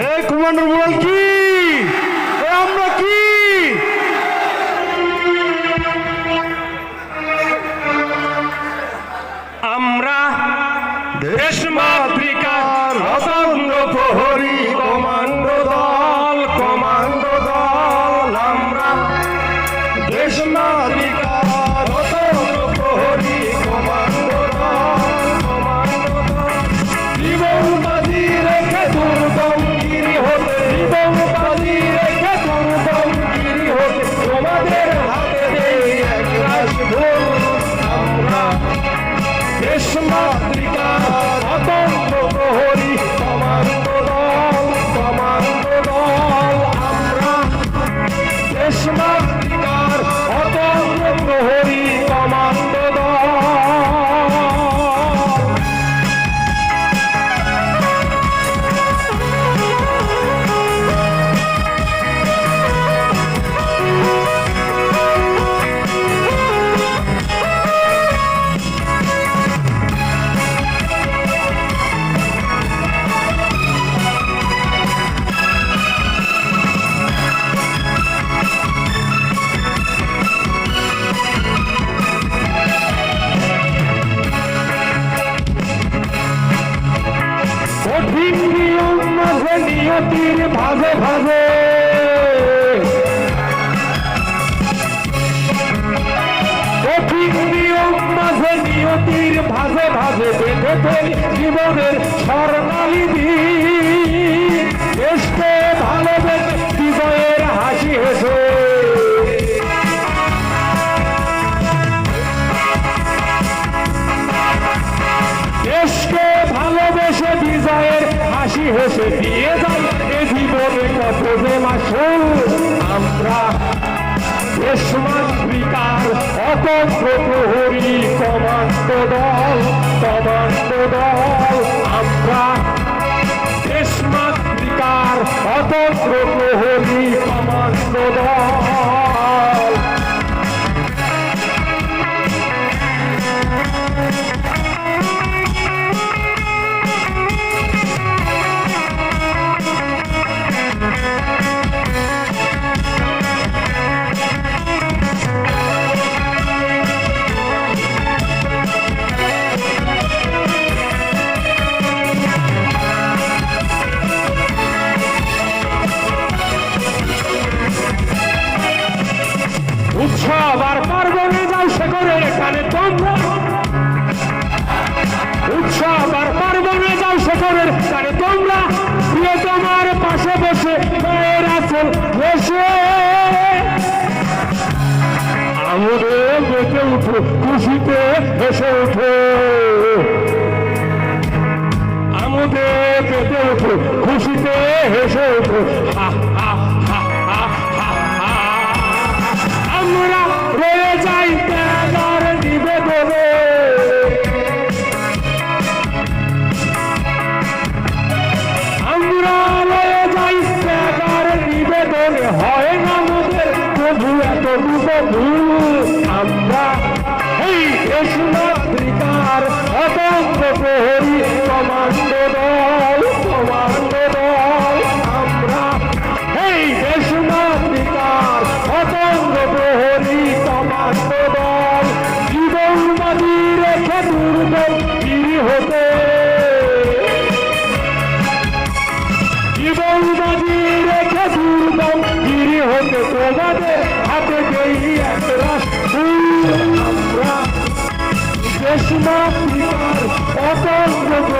এই কমান্ডার মোড়াল কি? আমরা কি? আমরা দেশ মাতৃকার অতন্ত্র প্রহরী দেশ নিয়ম মাঝে নিয়তির ভাগে ভাগে। মাঝে নিয়তির ভাগে ভাগে বেঁধে জীবনের স্বর্ণালী দিন ভালোবেসে হাসি দিয়ে যাই, এ জীবনে কত যে মাসুল। আমরা দেশ অতন্ত্র প্রহরী কমান্ডো দল কমান্ডো দল। আমরা দেশ অতন্ত্র প্রহরী কমান্ডো দল। উৎসব আর পার্বণে যাও শেখরের এখানে তোমরা। উৎসব আর পার্বণে যাও শেখরের এখানে তোমরা। প্রিয় তোমার পাশে বসে মায়ের আসল বসে। আমাদের বেঁচে উঠো, খুশিতে হেসে উঠো। আমাদের বেঁচে উঠো, খুশিতে হেসে উঠো। হা হা না আমাদের প্রভু এত ভুল আমরা এই কৃষ্ণ মাতৃকার অত প্রহরী কমান্ডো জীবন বাজি রেখে দুর্গম গিরি হতে তোমাদের হাতে দেই এক রাস আমরা দেশ মাতৃকার অতন্ত্র